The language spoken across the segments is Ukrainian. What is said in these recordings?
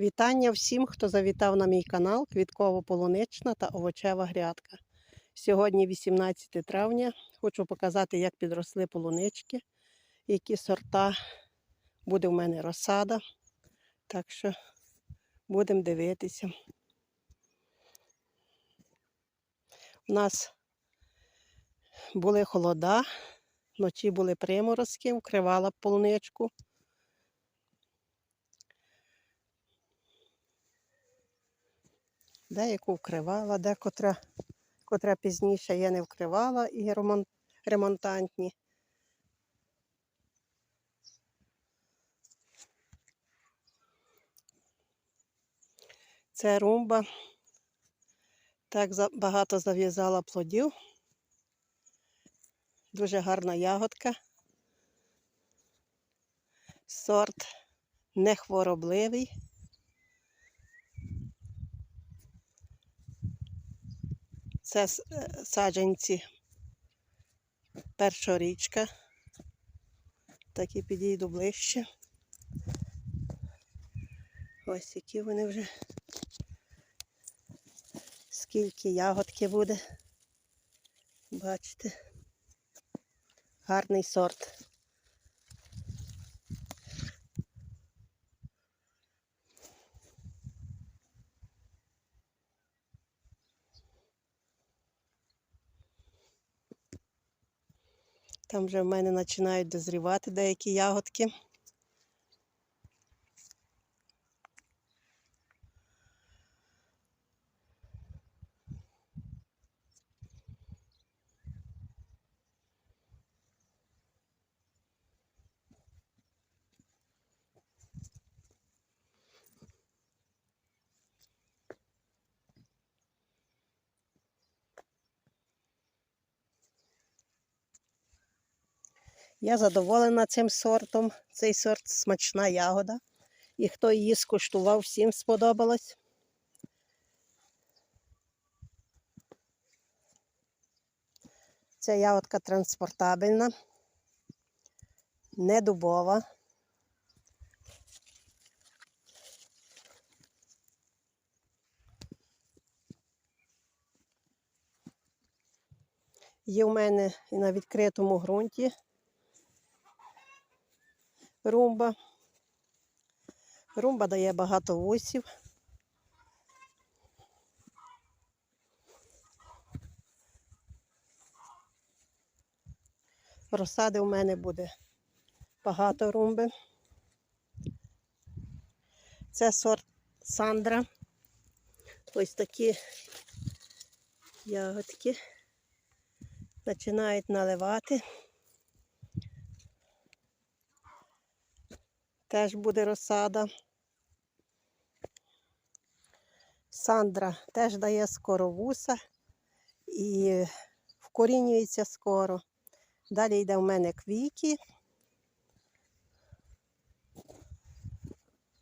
Вітання всім, хто завітав на мій канал Квітково-полунична та овочева грядка. Сьогодні 18 травня. Хочу показати, як підросли полунички, які сорта буде в мене розсада. Так що будемо дивитися. У нас були холода, вночі були приморозки, вкривала полуничку. Деяку вкривала, декотра, котра пізніше я не вкривала і ремонтантні. Це румба. Так багато зав'язала плодів. Дуже гарна ягодка. Сорт нехворобливий. Це е, саджанці першорічка. Так і підійду ближче. Ось які вони вже. Скільки ягодки буде. Бачите. Гарний сорт. Там вже в мене починають дозрівати деякі ягодки. Я задоволена цим сортом. Цей сорт смачна ягода. І хто її скуштував, всім сподобалось. Ця ягодка транспортабельна, не дубова. Є в мене і на відкритому ґрунті румба. Румба дає багато вусів. Розсади у мене буде багато румби. Це сорт Сандра. Ось такі ягодки починають наливати. Теж буде розсада. Сандра теж дає скоро вуса і вкорінюється скоро. Далі йде в мене квіки.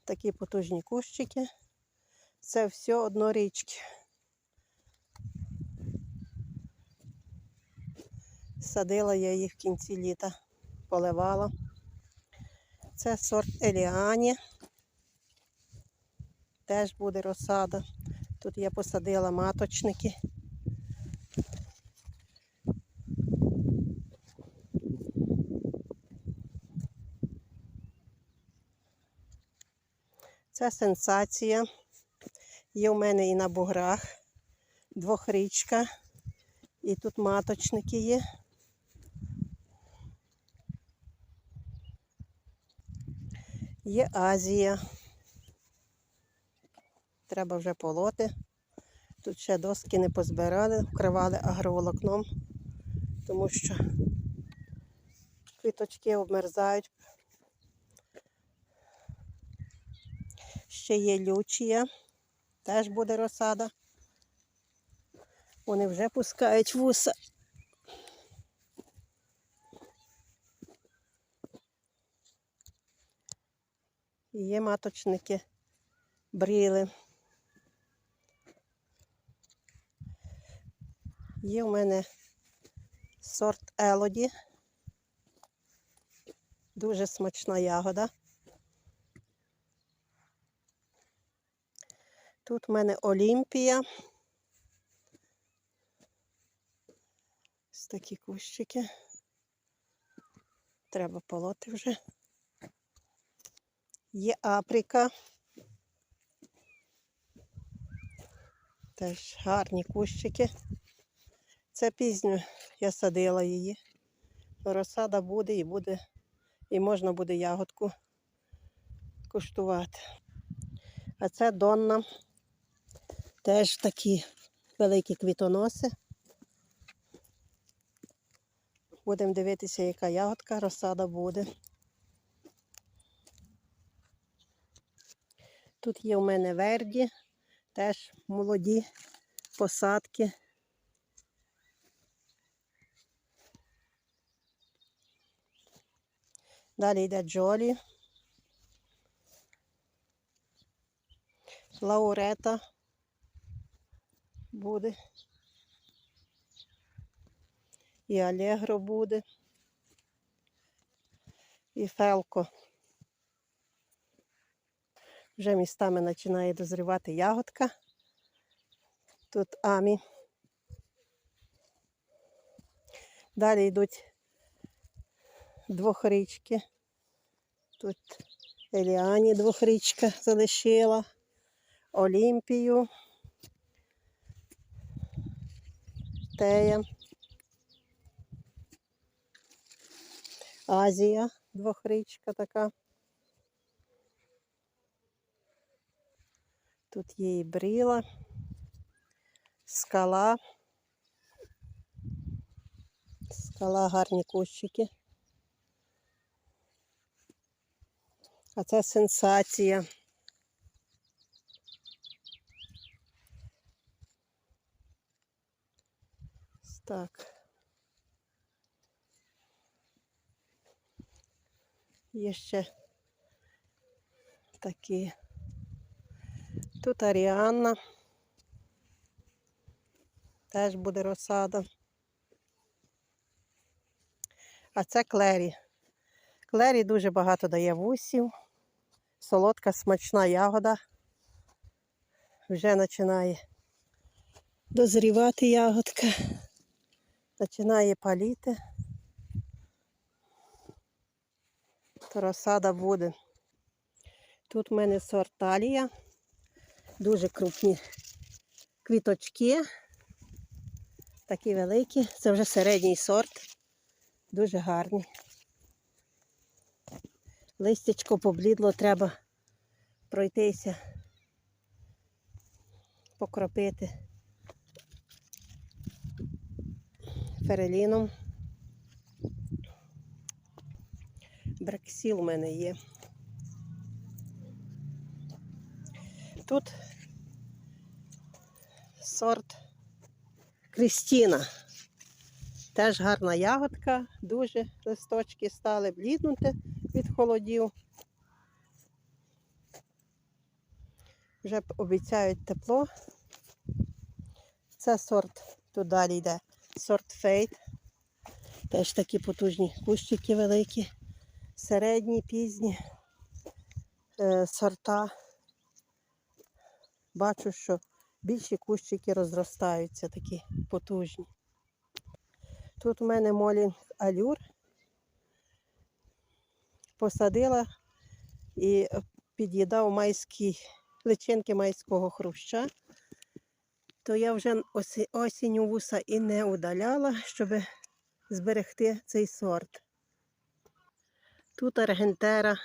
Такі потужні кущики. Це все однорічки. Садила я їх в кінці літа, поливала. Це сорт Еліані. Теж буде розсада. Тут я посадила маточники. Це сенсація. Є у мене і на буграх двохрічка. І тут маточники є. Є Азія. Треба вже полоти. Тут ще доски не позбирали, вкривали агроволокном, тому що квіточки обмерзають. Ще є лючія, теж буде розсада. Вони вже пускають вуса. І Є маточники, бріли. Є в мене сорт Елоді. Дуже смачна ягода. Тут в мене Олімпія. Ось такі кущики. Треба полоти вже. Є Априка. Теж гарні кущики. Це пізньо я садила її. Розсада буде і буде, і можна буде ягодку куштувати. А це Донна. Теж такі великі квітоноси. Будемо дивитися, яка ягодка, розсада буде. Тут є у мене верді, теж молоді посадки. Далі йде Джолі. Лаурета буде. І Алегро буде. І Фелко. Вже містами починає дозрівати ягодка. Тут Амі. Далі йдуть двохрічки. Тут Еліані двохрічка залишила. Олімпію. Тея. Азія двохрічка така. Тут є і бріла, скала. Скала гарні кущики. А це сенсація. Так. Є ще такі. Тут Аріанна. Теж буде розсада. А це клері. Клері дуже багато дає вусів. Солодка, смачна ягода. Вже починає дозрівати ягодка. Починає паліти. То розсада буде. Тут в мене сорталія. Дуже крупні квіточки. Такі великі. Це вже середній сорт. Дуже гарні. Листячко поблідло, треба пройтися, покропити фереліном. Брексіл у мене є. Тут сорт Крістіна. Теж гарна ягодка, дуже листочки стали бліднути від холодів. Вже обіцяють тепло. Це сорт, тут далі йде сорт фейт. Теж такі потужні кущики великі, середні, пізні е, сорта. Бачу, що більші кущики розростаються, такі потужні. Тут у мене молінг алюр. Посадила і під'їдав майські личинки майського хруща. То я вже осінню вуса і не удаляла, щоб зберегти цей сорт. Тут аргентера,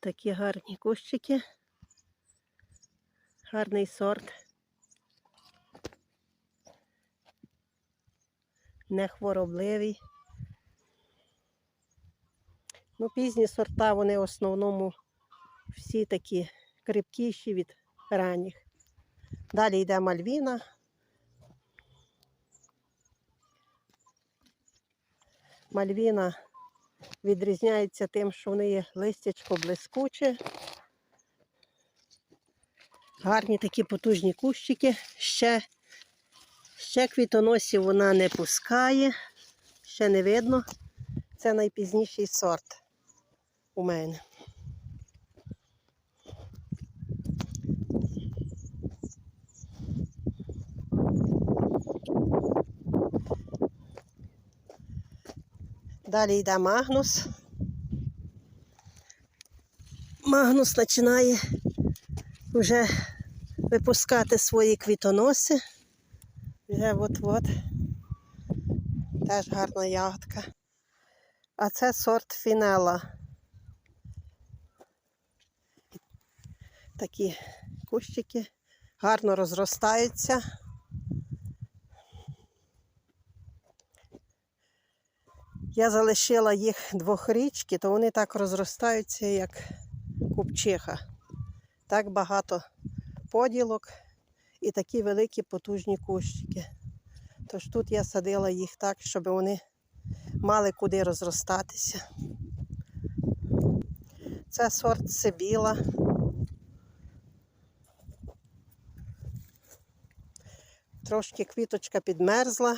такі гарні кущики. Гарний сорт. Не хворобливий. Ну, пізні сорта, вони в основному всі такі крепкіші від ранніх. Далі йде мальвіна. Мальвіна відрізняється тим, що в неї листячко блискуче. Гарні такі потужні кущики. Ще ще квітоносів вона не пускає, ще не видно. Це найпізніший сорт у мене. Далі йде магнус. Магнус починає вже випускати свої квітоноси. Вже от-от. Теж гарна ягодка. А це сорт фінела. Такі кущики гарно розростаються. Я залишила їх двохрічки, то вони так розростаються, як купчиха. Так багато поділок і такі великі потужні кущики. Тож тут я садила їх так, щоб вони мали куди розростатися. Це сорт Сибіла. Трошки квіточка підмерзла,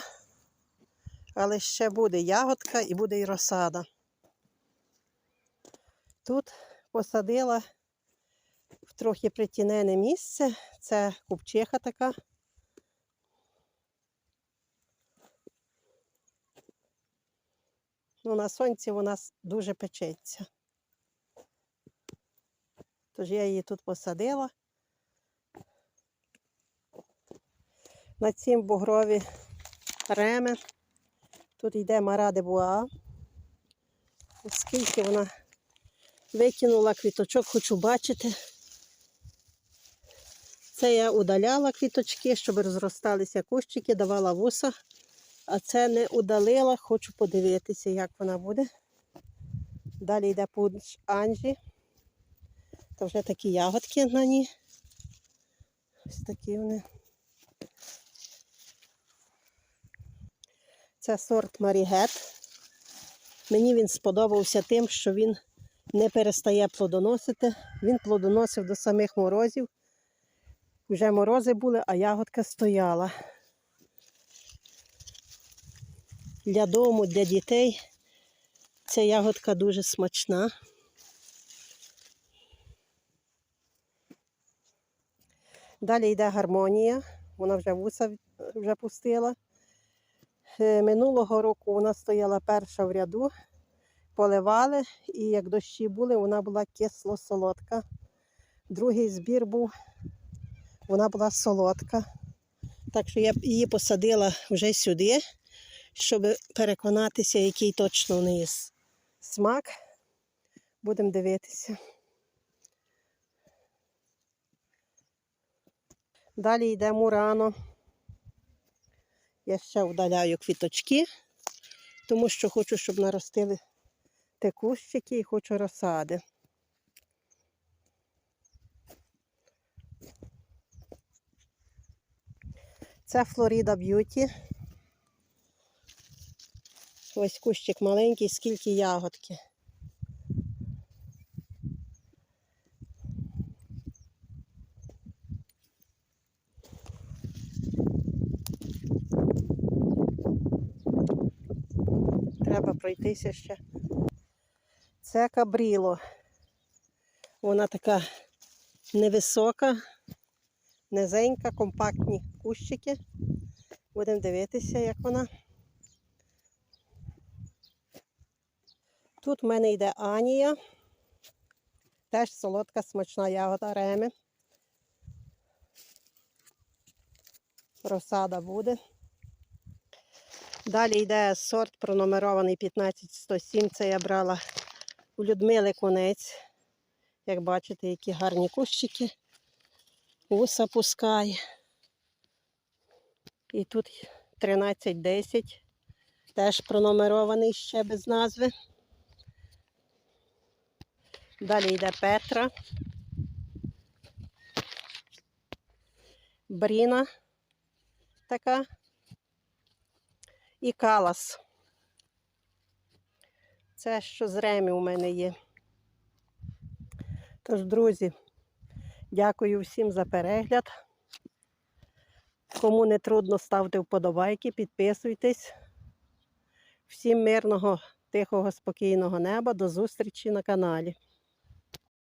але ще буде ягодка і буде і розсада. Тут посадила в трохи притінене місце. Це купчиха така. Ну, на сонці вона дуже печеться. Тож я її тут посадила. На цім бугрові реми. Тут йде Мара де Буа. Оскільки вона викинула квіточок, хочу бачити. Це я удаляла квіточки, щоб розросталися кущики, давала вуса. А це не удалила, хочу подивитися, як вона буде. Далі йде пунш Анжі. Це вже такі ягодки на ній. Ось такі вони. Це сорт Марігет. Мені він сподобався тим, що він не перестає плодоносити. Він плодоносив до самих морозів. Вже морози були, а ягодка стояла. Для дому, для дітей ця ягодка дуже смачна. Далі йде гармонія, вона вже вуса вже пустила. Е, Минулого року вона стояла перша в ряду, поливали, і як дощі були, вона була кисло-солодка. Другий збір був, вона була солодка. Так що я її посадила вже сюди, щоб переконатися, який точно в неї смак. Будемо дивитися. Далі йде мурано. Я ще вдаляю квіточки, тому що хочу, щоб наростили те кущики і хочу розсади. Це Флорида Б'юті. Ось кущик маленький, скільки ягодки. Треба пройтися ще. Це кабріло. Вона така невисока, низенька, компактні кущики. Будемо дивитися, як вона. Тут в мене йде Анія. Теж солодка смачна ягода реми. Розсада буде. Далі йде сорт пронумерований 15107. Це я брала у Людмили Конець. Як бачите, які гарні кущики. Вуса пускає. І тут 1310. Теж пронумерований ще без назви. Далі йде Петра. Бріна така. І калас. Це що з ремі у мене є. Тож, друзі, дякую всім за перегляд. Кому не трудно, ставте вподобайки, підписуйтесь. Всім мирного, тихого, спокійного неба. До зустрічі на каналі.